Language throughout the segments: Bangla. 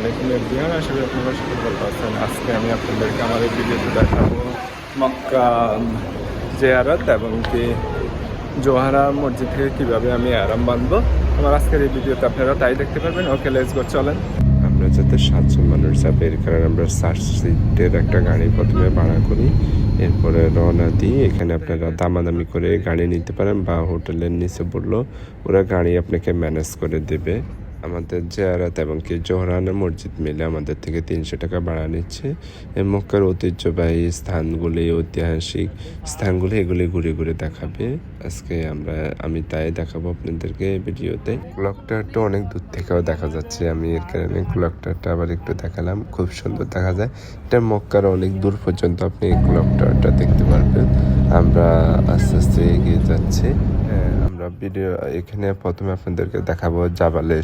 আলাইকুম এভরিওয়ান আশা করি আপনারা সকলে ভালো আজকে আমি আপনাদেরকে আমার এই ভিডিওতে দেখাবো মক্কা জিয়ারত এবং কি জোহারা মসজিদ থেকে কীভাবে আমি আরাম বাঁধবো আমার আজকের এই ভিডিওতে আপনারা তাই দেখতে পারবেন। ওকে লেটস গো চলেন। আমরা যাতে সাতজন মানুষ যাবে এর কারণে আমরা সার্চ সিটের একটা গাড়ি প্রথমে ভাড়া করি। এরপরে রওনা দিই। এখানে আপনারা দামাদামি করে গাড়ি নিতে পারেন বা হোটেলের নিচে বলল, ওরা গাড়ি আপনাকে ম্যানেজ করে দেবে। আমাদের জেয়ারাত এবং কি জোহরানা মসজিদ মিলে আমাদের থেকে তিনশো টাকা ভাড়া নিচ্ছে। মক্কার ঐতিহ্যবাহী স্থানগুলি, ঐতিহাসিক স্থানগুলি এগুলি ঘুরে ঘুরে দেখাবে। আজকে আমরা, আমি তাই দেখাবো আপনাদেরকে ভিডিওতে। ক্লক টাওয়ারটা অনেক দূর থেকেও দেখা যাচ্ছে, আমি এর কারণে ক্লক টাওয়ারটা আবার একটু দেখালাম। খুব সুন্দর দেখা যায়। এটা মক্কার অনেক দূর পর্যন্ত আপনি এই ক্লক টাওয়ারটা দেখতে পারবেন। আমরা আস্তে আস্তে এগিয়ে যাচ্ছি। ভিডিও এখানে প্রথমে আপনাদেরকে দেখাবো জাবালে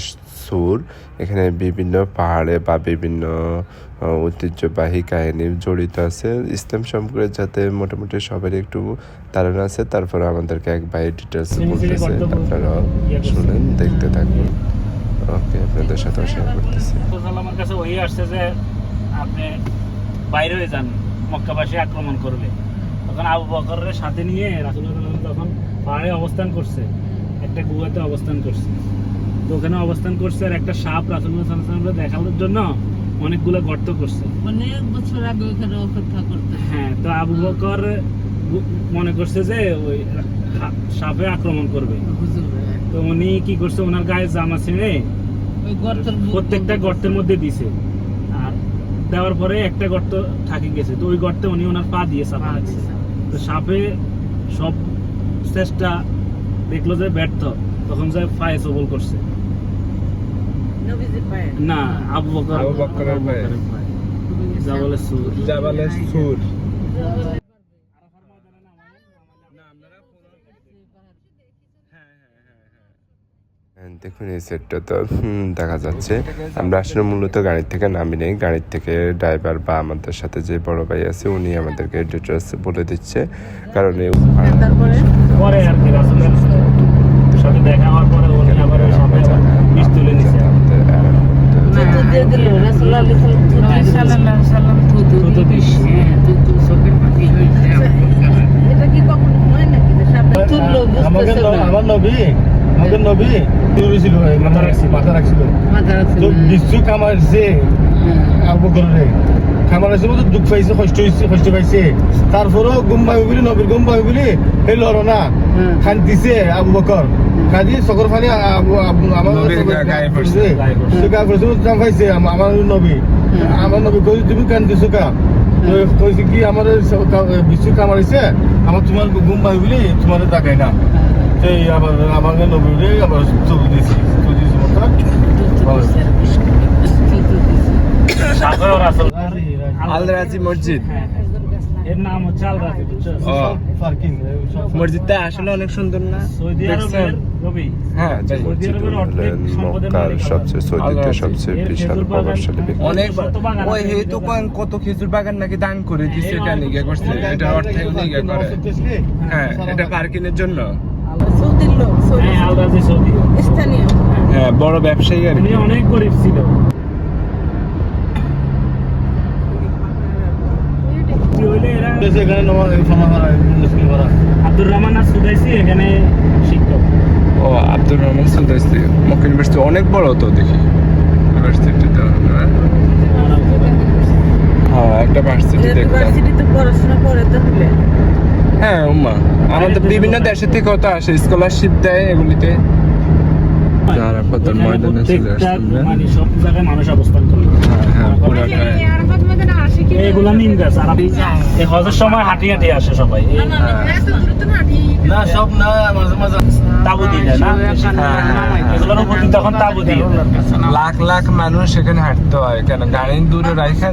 সুর। এখানে বিভিন্ন পাহাড়ে বা বিভিন্ন ঐতিহ্যবাহী কাহিনী জড়িত আছে। ইসলাম সম্পর্কে যাতে মোটামুটি সবারই একটু ধারণা আছে তারপরে আমাদেরকে এক ভাই ডিটেলস বলতেছে আপনারা শুনেন দেখতে থাকুন। ওকে আপনাদের সাথে শেয়ার করতেছি। আমার কাছে ওই আসছে যে আপনি বাইরে হয়ে যান মক্কাবাসী আক্রমণ করবে। তখন আবু বকরের সাথে নিয়ে রাসুল্লাহ তখন পাহাড়ে অবস্থান করছে একটা গুহাতে অবস্থান করছে। তো ওখানে অবস্থান করছে আর একটা সাপ রাসুল্লাহ সাল্লাহ দেখানোর জন্য অনেকগুলো গর্ত করছে। অনেক বছর আগে ওখানে অপেক্ষা করতে হ্যাঁ তো আবু বকর মনে করছে যে ওই সাপে আক্রমণ করবে। তো উনি কি করছে ওনার গায়ে জামা ছিঁড়ে প্রত্যেকটা গর্তের মধ্যে দিছে। আর দেওয়ার পরে একটা গর্ত থাকি গেছে তো ওই গর্তে উনি ওনার পা দিয়ে চাপা পা রাখছে দিছে। তো সাপে সব চেষ্টা দেখল যে ব্যর্থ তখন যে পায়ে সবল করছে। না আবু বকর আবু বকরের। পায়ে। সুর। জাবালে সুর। হ্যাঁ, দেখুন এই সেটটা তো হুম, দেখা যাচ্ছে। আমরা আসলে মূলত গাড়ির থেকে নামি নেই। গাড়ির থেকে ড্রাইভার বা আমাদের সাথে যে বড় ভাই আছে উনি আমাদেরকে ডিটেলস বলে দিচ্ছে। কারণ এই তারপরে পরে আর কি রাসুলের সাথে দেখা হওয়ার পরে উনি আবার ওই সাপে বিষ তুলে নিছে। হ্যাঁ, হয়। আমার নবী আমাদের নবী মাথা রাখছিল। মাথা রাখছিল তো না। বিশ্ব কামাইছে হ্যাঁ। আবু করে খামারাইছে মতো দুঃখ পাইছে কষ্ট হয়েছে কষ্ট পাইছে তারপরেও গুম পাবি বলি নবীর গুম পাবি বলি এই লড়ো না হুম। খান দিছে আবু বকর খাদি চকর ফানি আমার দাম পাইছে আম- আমার নবী। আমার নবী কই তুমি কান দিছো কইছে কি আমার বিশ্ব কামাইছে আমার তোমার গুম পাবি বলি তোমার তাকাই না। সেই আবার আমাকে আবার দিছে মসজিদ। এর নাম হচ্ছে মসজিদটা আসলে অনেক সুন্দর না? সৌদি আরবের রবি হ্যাঁ মক্কার সবচেয়ে সৌদিতে সবচেয়ে বিশাল প্রভাবশালী ব্যক্তি। অনেক ওই হেতু কত খেজুর বাগান নাকি দান করে দিচ্ছে এটা নিগে করছে। এটা অর্থে নিগে করে। হ্যাঁ এটা পার্কিং এর জন্য? সৌদির লোক, হ্যাঁ স্থানীয়। হ্যাঁ বড় ব্যবসায়ী আর অনেক গরিব ছিল কি হইলে এখানে করা আব্দুর রহমান আর সুদাইসি এখানে শিক্ষক। ও আব্দুর রহমান মক্কা ইউনিভার্সিটি অনেক বড় তো দেখি। ইউনিভার্সিটিটা হ্যাঁ? একটা ভার্সিটি দেখলাম। পড়াশোনা করে তো হলে হ্যাঁ উম্মা। আমাদের বিভিন্ন দেশের থেকে তো আসে স্কলারশিপ দেয় এগুলিতে। যারা কত ময়দানে চলে আসছেন না? মানে সব জায়গায় মানুষ অবস্থান করে। হ্যাঁ এইগুলা নিম আর এই হজের সময় হাঁটি হাঁটি আসে সবাই। না সব না মাঝে মাঝে তাবু দিয়ে না? হ্যাঁ, হ্যাঁ, হ্যাঁ। এগুলোর উপর দিয়ে তখন তাবু দিয়ে লাখ লাখ মানুষ এখানে হাঁটতে হয় কেন গাড়ি দূরে রাখেন।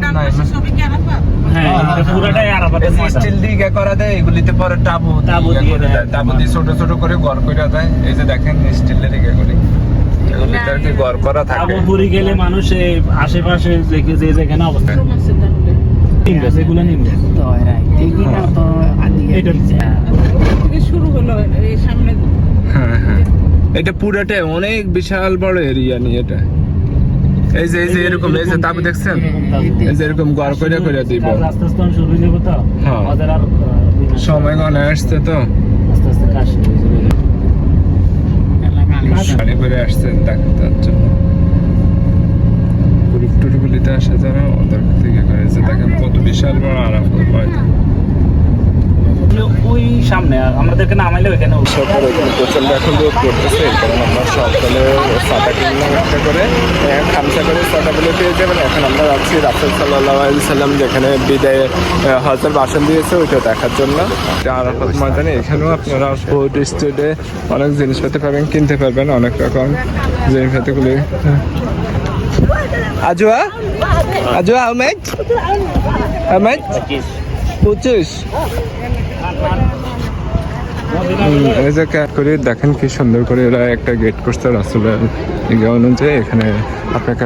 দেয় টাবু দিয়ে ছোট ছোট করে দেয়। এই যে দেখেন স্টিলের দিকে করে থাকে। গেলে মানুষ আশেপাশে যে যেখানে অবস্থান গাছ এগুলো নিম গাছ এটা শুরু হলো এই সামনে হ্যাঁ হ্যাঁ। এটা পুরাটাই অনেক বিশাল বড় এরিয়া নিয়ে এটা। এই যে এই যে এরকম এই যে তাবু দেখছেন? এই যে এরকম গড় করে করে দিব। আস্তে আস্তে শুরু হয়ে যাবে তো? হ্যাঁ। আমাদের আর। সময় গনে আসছে তো। আস্তে আস্তে কাজ শুরু হয়ে যাবে। শাড়ি পরে আসছেন জন্য। গ্রুপ টুরগুলিতে আসা যারা ওদের থেকে করে যে দেখেন কত বিশাল বড় আরাফাত ময়দান ওই সামনে আমাদেরকে নামাইলে ওইখানে সকালে এখানে প্রচণ্ড এখন রোদ পড়তেছে এই কারণে আমরা সকালে সাদা কিনলাম একটা করে খামসা করে সাদাগুলো পেয়ে যাবেন। এখন আমরা যাচ্ছি রাসেল সাল্লাহ সাল্লাম যেখানে বিদায় হজের বাসন দিয়েছে ওইটা দেখার জন্য। আরাফাত ময়দানে এখানেও আপনারা ফুড স্ট্রিটে অনেক জিনিসপাতি পাবেন কিনতে পারবেন অনেক রকম জিনিসপাতিগুলি। মাচ হাউ মাচ পঁচিশ হুম, এই যে করে দেখেন কি সুন্দর করে এরা একটা গেট করছে রাসুলের অনুযায়ী। এখানে আপনাকে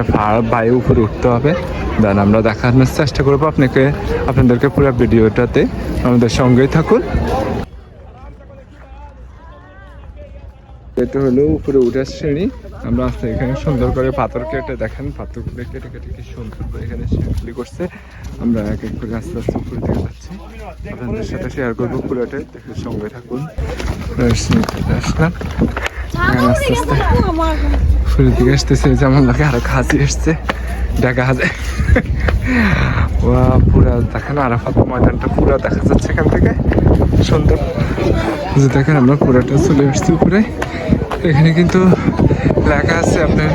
বায়ু উপরে উঠতে হবে। দেন আমরা দেখানোর চেষ্টা করব আপনাকে আপনাদেরকে পুরো ভিডিওটাতে। আমাদের সঙ্গেই থাকুন। এটা হলো উপরে উঠার শ্রেণি আমরা আস্তে এখানে সুন্দর করে পাথর কেটে দেখেন পাথর কেটে কেটে কেটে কি সুন্দর করে এখানে সিঁড়ি করছে। আমরা এক এক করে আস্তে আস্তে উপরে দিকে যাচ্ছি। আপনাদের সাথে শেয়ার করব পুরোটাই দেখে সঙ্গে থাকুন। আসলাম আস্তে আস্তে উপরের দিকে আসতেছে যেমন লাগে আরও খাসি এসছে যায় ওয়া পুরা দেখেন আরাফাত ময়দানটা পুরা দেখা যাচ্ছে এখান থেকে। সুন্দর। যে দেখেন আমরা পুরাটা চলে আসছি উপরে। এখানে কিন্তু লেখা আছে আপনার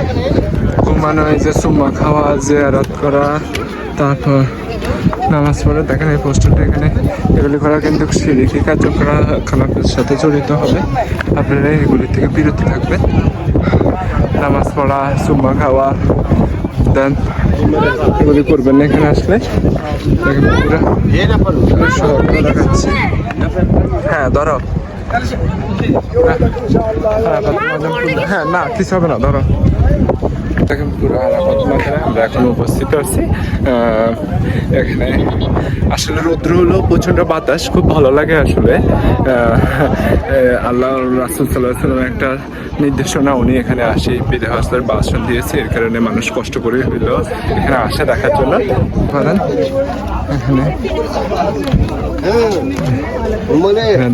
ঘুমানো যে সুম্মা খাওয়া জিয়ারত করা তারপর নামাজ পড়ে। দেখেন এই পোস্টারটা এখানে এগুলি করা কিন্তু সিঁড়ি কার্যকলাপের সাথে জড়িত হবে। আপনারা এগুলি থেকে বিরত থাকবেন। নামাজ পড়া সুম্মা খাওয়া দেন এগুলি করবেন না এখানে আসলে। দেখেন পুরো দেখাচ্ছি। হ্যাঁ ধরো। হ্যাঁ না কিছু হবে না ধরো। মাথায় আমরা এখন উপস্থিত আছি। এখানে আসলে রৌদ্র হলো প্রচণ্ড বাতাস, খুব ভালো লাগে আসলে। আল্লাহ রাসুল সাল্লাহ সাল্লাম একটা নির্দেশনা, উনি এখানে আসে বিদে হস্তের বাসন দিয়েছে, এর কারণে মানুষ কষ্ট করে হইল এখানে আসা দেখার জন্য। এখানে।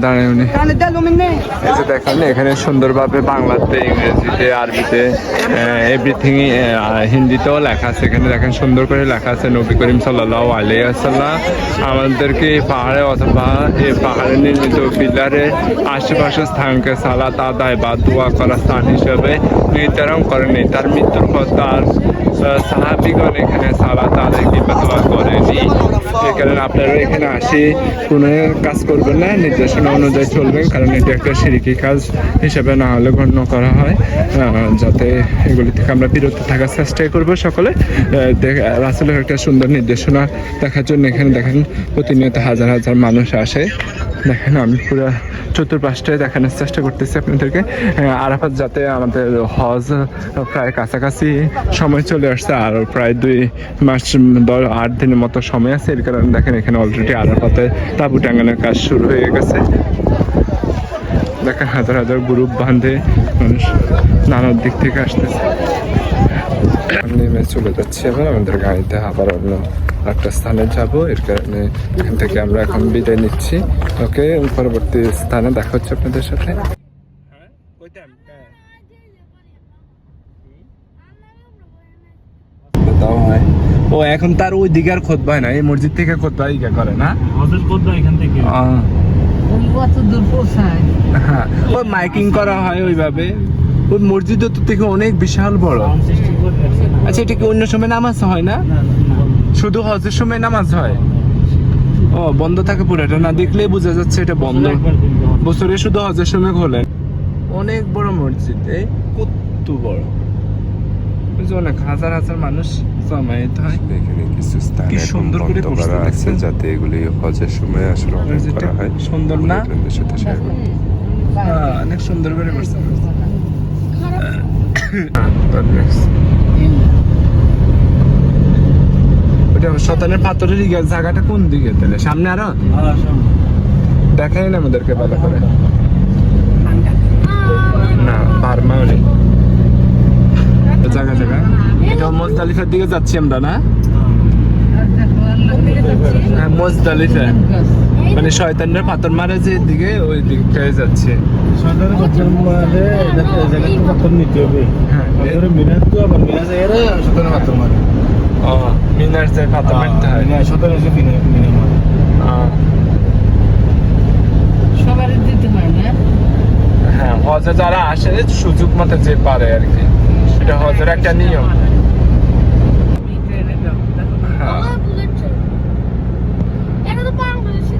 দাঁড়ায় উনি। দেখেন, এখানে সুন্দরভাবে বাংলাতে, ইংরেজিতে, আরবিতে এভরিথিং হিন্দিতেও লেখা আছে, এখানে দেখেন সুন্দর করে লেখা আছে, নবী করিম সাল্লাহ আলিয়াল্লাম আমাদেরকে এই পাহাড়ে অথবা এই পাহাড়ে নির্মিত পিলারে আশেপাশে স্থানকে সালাত আদায় বা দোয়া করা স্থান হিসেবে নির্ধারণ করেনি তার মৃত্যুর পর তার সাহাবিগণ এখানে সালাত আদায় কিংবা দোয়া করেনি। এই কারণে আপনারা এখানে আসি, কোনো কাজ করবেন না, নির্দেশনা অনুযায়ী চলবেন, কারণ এটি একটা সিরিকি কাজ হিসেবে না হলে গণ্য করা হয়। যাতে এগুলি থেকে আমরা বিরত থাকার চেষ্টাই করব সকলে। রাসেলের একটা সুন্দর নির্দেশনা দেখার জন্য এখানে দেখেন প্রতিনিয়ত হাজার হাজার মানুষ আসে। দেখেন, আমি পুরো চতুর্পাশটায় দেখানোর চেষ্টা করতেছি আপনাদেরকে। আরাফাত যাতে আমাদের হজ প্রায় কাছাকাছি সময় চলে আসছে, আর প্রায় দুই মাস দশ আট দিনের মতো সময় আছে, এর কারণে দেখেন এখানে অলরেডি আরাফাতে তাবু টাঙ্গানোর কাজ শুরু হয়ে গেছে। দেখেন, হাজার হাজার গ্রুপ বাঁধে মানুষ নানার দিক থেকে আসতেছে। নেমে চলে যাচ্ছি এবার আমাদের গাড়িতে আবার অন্য একটা স্থানে যাব। এর কারণে এখান থেকে আমরা এখন বিদায় নিচ্ছি। ওকে পরবর্তী স্থানে দেখা হচ্ছে আপনাদের সাথে। ও এখন তার ওই দিকে আর পায় না এই মসজিদ থেকে খোঁজ পাই করে না? এখান থেকে। কত দূর পৌঁছায়? হ্যাঁ ওই মাইকিং করা হয় ওইভাবে। ওই মসজিদ তো থেকে অনেক বিশাল বড়। আচ্ছা এটা কি অন্য সময় নামাজ হয় না। শুধু হজের সময় নামাজ হয়? ও বন্ধ থাকে পুরোটা না দেখলে বোঝা যাচ্ছে এটা বন্ধ। বছরে শুধু হজের সময় খোলেন অনেক বড় মসজিদ এই কত বড়। অনেক হাজার হাজার মানুষ জমায়েত হয়। এখানে কিছু স্থানে কি সুন্দর করে করা আছে যাতে এগুলি হজের সময় আসলে অনেক করা হয়। সুন্দর না? সাথে শেয়ার করব হ্যাঁ, অনেক সুন্দর করে করছে। ওটা শতানের পাথরের জায়গাটা কোন দিকে তাহলে? সামনে আরও? দেখাই না আমাদেরকে ভালো করে। না বার্মা নেই। জায়গা জায়গা। এটা মোজদালিফার দিকে যাচ্ছি আমরা, না? হ্যাঁ মোজদালিফা মানে শয়তানের পাথর মারে যে দিকে ওই দিকটায় যাচ্ছে। হ্যাঁ মিনার তো আবার মিনার জায়গায় সরকারের পাথর মারে। ও মিনার যে পাথর মারতে হয়। সবার দিতে হয় না? হ্যাঁ হজে যারা আসে সুযোগ মতো যে পারে আর কি। এটা হজের একটা নিয়ম হ্যাঁ এটা তো বাংলাদেশে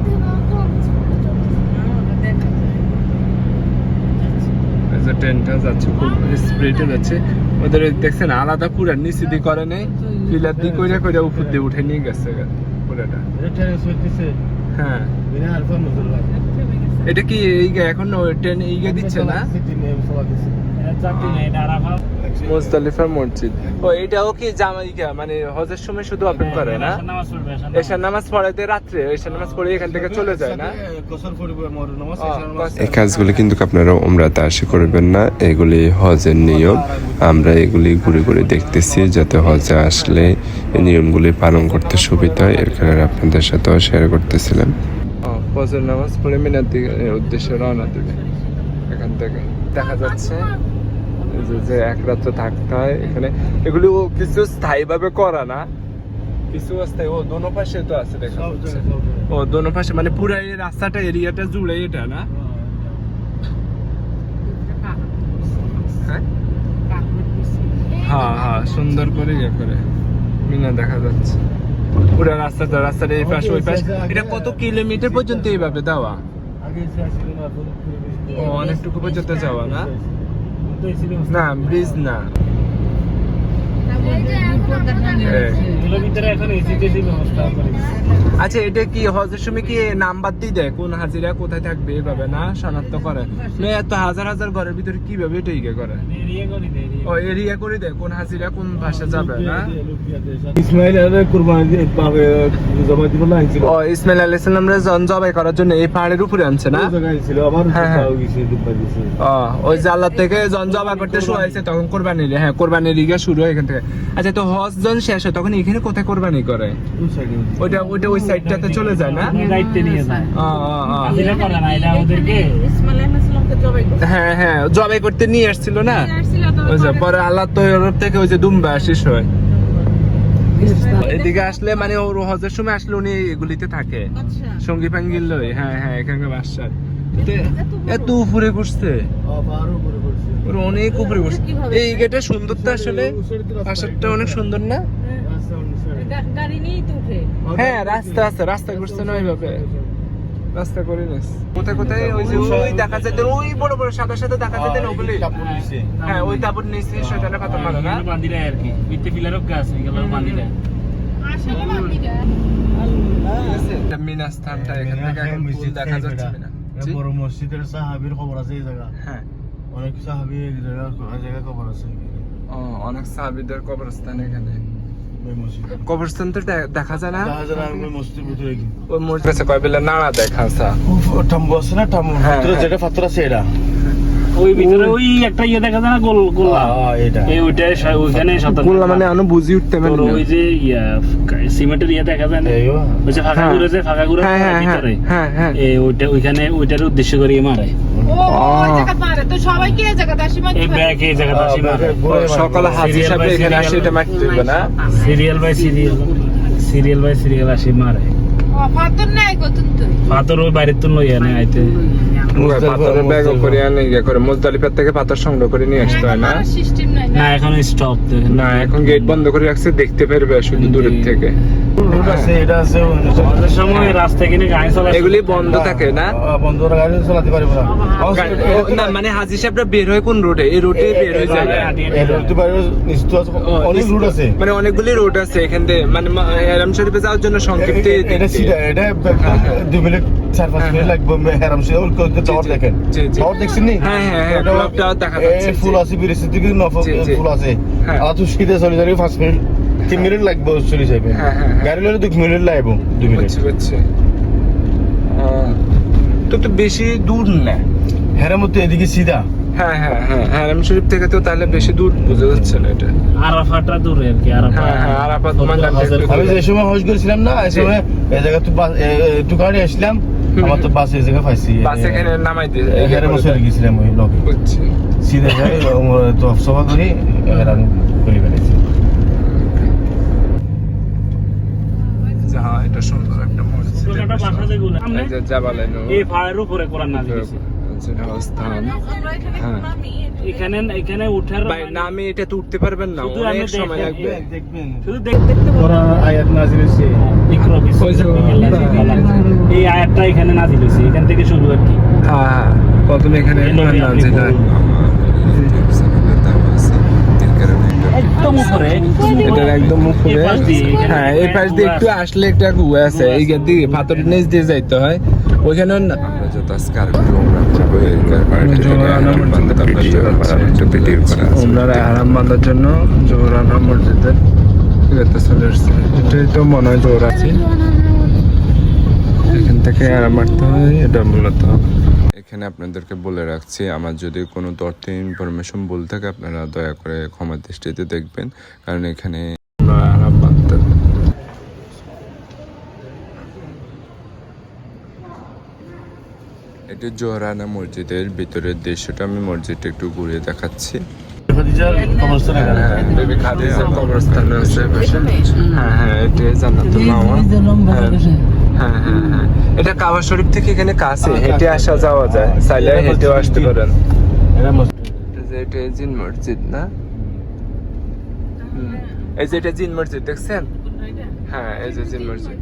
এই যে ট্রেনটা যাচ্ছে খুব স্পিডে যাচ্ছে। ওদের দেখছেন আলাদা পুরা নিচে দিয়ে করে নেই পিলার দিয়ে কইরা কইরা উপর দিয়ে উঠে নিয়ে গেছে পুরাটা এটা হ্যাঁ। এটা কি এই গে- এখন ওই ট্রেন এই গে দিচ্ছে না? মুজদালিফার মসজিদ ও এটাও কি জামাইকা? মানে হজের সময় শুধু ওপেন করে না? এশার নামাজ পড়াতে রাত্রে এশার নামাজ পড়ে এখান থেকে চলে যায় না? গোসল করবে মর নামাজ এশার নামাজ এই কাজগুলি কিন্তু আপনারা ওমরাতে আসে করবেন না। এগুলি হজের নিয়ম। আমরা এগুলি ঘুরে ঘুরে দেখতেছি যাতে হজে আসলে এই নিয়মগুলি পালন করতে সুবিধা হয়। এর কারণে আপনাদের সাথেও শেয়ার করতেছিলাম। ও, ফজর নামাজ পড়ে মিনার দিকে উদ্দেশ্যে রওনা দেবে। এখান থেকে দেখা যাচ্ছে। যে- এক রাত্র থাকতে হয় এখানে। এগুলো কিছু স্থায়ী ভাবে করা না। কিছু অস্থায়ী ও দোনো পাশে তো আছে দেখা ও দোনো পাশে মানে পুরো এই রাস্তাটা এরিয়াটা জুড়ে এটা না? হ্যাঁ হ্যাঁ সুন্দর করে ইয়ে করে। মিনা দেখা যাচ্ছে। পুরো রাস্তাটা রাস্তার এই পাশে ওই পাশে। এটা কত কিলোমিটার পর্যন্ত এইভাবে দেওয়া? অনেকটুকু পর্যন্ত যাওয়া না? না ব্রিজ না। আচ্ছা এটা কি হজের সময় কি নাম্বার দিয়ে দেয়? কোন হাজিরা কোথায় থাকবে এভাবে? না শনাক্ত করে। এত হাজার হাজার ঘরের ভিতরে কীভাবে এটা ইয়ে করে? এরিয়া করে দেয় কোন হাজিরা কোন ভাষা যাবে না। ইসমাইল আরে কুরবানি পাবে জমা দিব না আইছিল ও ইসমাইল আলাইহিস সালামরে জন জবাই করার জন্য এই পাহাড়ের উপরে আনছে না? ওই জায়গায় ছিল আবার হ্যাঁ, হ্যাঁ। পাও ও ওই জাল্লার থেকে জন জবা করতে শুরু হয়েছে তখন কোরবানি হ্যাঁ কোরবানির ইগে শুরু হয় এখান থেকে। আচ্ছা তো হজ জন শেষ হয় তখন এখানে কোথায় কোরবানি করে? ওইটা ওইটা ওই সাইডটাতে চলে যায় না? দায়িত্বে নিয়ে যায় ও, ও, ও। হাজিরা করে না এটা ওদেরকে ইসমাইল ইসলামকে জবাই করছে হ্যাঁ হ্যাঁ জবাই করতে নিয়ে আসছিল না? ওই যে পরে আল্লাহ তো ইউরোপ থেকে ওই যে দুম্বা শেষ হয়। এদিকে আসলে মানে ওর হজের সময় আসলে উনি এগুলিতে থাকে। আচ্ছা। সঙ্গী পাঙ্গিল লই হ্যাঁ হ্যাঁ এখানকার বাসার এত উপরে ঘুরছে ওর অনেক উপরে ঘুরছে এই গেটে সুন্দরটা আসলে পাশেরটা অনেক সুন্দর না? আচ্ছা, তো উঠে। হ্যাঁ রাস্তা আছে রাস্তা ঘুরছে না ওইভাবে। রাস্তা করে নিস কোথায় কোথায়? ওই যে ওই দেখা যায় ওই বড় বড় সাদা সাদা দেখা যায় ওগুলি হ্যাঁ ওই নিচে শয়তানের পাথর মারে না? বান্দিরা আর কি। পিলারও গাছ এগুলো বান্দিরা। আসলে বান্দিরা। এটা স্থানটা এখান থেকে এখন ফুল দেখা যাচ্ছে বড় মসজিদের সাহাবীর খবর আছে এই জায়গা। হ্যাঁ। অনেক সাহাবী এই জায়গা এই আছে। অনেক সাহাবিদের কবরস্থান এখানে। কবরস্থান তো দেখা যায় না? দেখা যায় না ওই মসজিদের ভিতরে কি ওই মসজিদ আছে কয় বেলা নাড়া দেখা আছে ও টাম্বু আছে না টাম্বু হ্যাঁ, ভিতরে হ্যাঁ। যেটা পাথর আছে এটা? ওই ভিতরে ওই একটা ইয়ে দেখা যায় না গোল গোলা হ্যাঁ, এটা এই ওইটাই ওইখানে শতাংশ বললাম মানে আমি বুঝি উঠতে পারি তোর না। ওই যে ইয়া সিমেন্টের ইয়ে দেখা যায় না? ওই যে ফাঁকা হ্যাঁ। ঘুরে যে ফাঁকা ঘুরে হ্যাঁ হ্যাঁ হ্যাঁ ভিতরে। হ্যাঁ হ্যাঁ এই ওইটা ওইখানে ওইটার উদ্দেশ্য করে মারে। সকালে হাত Serial এখানে আসে এটা মারতে না। Serial by serial. Serial by serial আসি মারে। ও নাই গো তুই পাথর ওই বাইরের তো লইয়া নেই আইতে। পাথরের ব্যাগ করে আনে ইয়ে করে মুজদালিফার থেকে পাথর সংগ্রহ করে নিয়ে আসতে হয় না? না এখন স্টপ না এখন গেট বন্ধ করে রাখছে দেখতে পারবে শুধু দূরের থেকে। এগুলি বন্ধ না বন্ধ না। মানে হাজি সাহেবরা বের হয় কোন রোডে এই রোডে বের হয়ে যায়। অনেক রুট আছে। মানে অনেকগুলি রোড আছে এখান থেকে মানে শরীফে যাওয়ার জন্য সংক্ষিপ্ত এটা এটা দুই মিনিট চার পাঁচ মিনিট লাগবে হেরাম সে ওর টাওয়ার দেখেন। টাওয়ার দেখছেন নি? হ্যাঁ, হ্যাঁ, হ্যাঁ, ওটা- দেখা যাচ্ছে, ফুল আছে বিরিশের দিকে নফ। ফুল আছে। হ্যাঁ। আর তুই শীতে চলে যাবে পাঁচ মিনিট তিন মিনিট লাগবে চলে যাবে। হ্যাঁ, হ্যাঁ, হ্যাঁ। গাড়ি লড়ে দুই মিনিট লাগবে দুই মিনিট। তো তো বেশি দূর না? হেরার মধ্যে এদিকে সিধা। হ্যাঁ হ্যাঁ হ্যাঁ হারাম শরীফ থেকে তো তাহলে বেশি দূর বোঝা যাচ্ছে না এটা। আরাফাটা দূরে আর কি আরাফা হ্যাঁ, হ্যাঁ, একটু আমি যে সময় হজ করেছিলাম না এই সময় এই জায়গা তো গাড়ি আসলাম। আমার তো বাসে জায়গা পাইছি। বাসে এখানে নামাই দিয়ে এখানে বসে গেছিলাম ওই লোক সিধে যাই তো সভা করি এবার আমি হ্যাঁ এটা সুন্দর একটা মসজিদ। জাবালাইন এই পাহাড়ের উপরে কোরআন নাজিল স্থান হ্যাঁ। এখানে এখানে উঠার নামে এটা তো উঠতে পারবেন না শুধু অনেক সময় লাগবে। শুধু দেখতে আয়াত নাজিল হয়েছে। ইকরা বিসমি ওই যে- রাব্বিকাল এই আয়াতটা এখানে নাজিল হয়েছে। এখান থেকে শুরু আর কি। হ্যাঁ হ্যাঁ। প্রথমে এখানে এই নবী আপনি নাজিল হয়। বলুন। একদম উপরে। এটার একদম উপরে। পাশ দিয়ে, হ্যাঁ এই পাশ দিয়ে একটু আসলে একটা গুয়া আছে। এই দিকে পাথরের নিচ দিয়ে যাইতে হয়। ওইখানে যত আজকে উমরা করব আরাম আরাম জন্য জোহরানা মসজিদের ইয়েতে চলে এসছে এটাই তো মনে হয় জোহর আছে এখান থেকে আরাম বাড়তে হয় এটা মূলত এখানে আপনাদেরকে বলে রাখছি আমার যদি কোনো তথ্য ইনফরমেশন ভুল থাকে আপনারা দয়া করে ক্ষমা দৃষ্টিতে দেখবেন কারণ এখানে আমরা আরাম বাঁধতে এটি জোহরানা মসজিদের ভিতরের দৃশ্যটা আমি মসজিদটা একটু ঘুরিয়ে দেখাচ্ছি। কবরস্থান হ্যাঁ আছে হ্যাঁ হ্যাঁ এটাই জান্নাতুল মাওয়া। হ্যাঁ হ্যাঁ হ্যাঁ হ্যাঁ। এটা কাবা শরীফ থেকে এখানে কাছে হেঁটে আসা যাওয়া যায়। চাইলে হেঁটেও আসতে পারেন। এটা এটা জিন মসজিদ না? হুম। এই যে এটা জিন মসজিদ দেখছেন? হ্যাঁ এই যে জিন মসজিদ।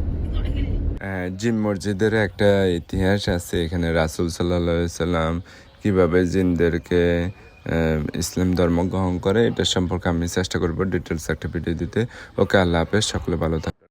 জিন মসজিদের একটা ইতিহাস আছে এখানে রাসুল সাল্লা সাল্লাম কীভাবে জিনদেরকে ইসলাম ধর্ম গ্রহণ করে, এটা সম্পর্কে আমি চেষ্টা করব ডিটেলস একটা ভিডিও দিতে। ওকে, আল্লাহ হাফেজ, সকলে ভালো থাকবে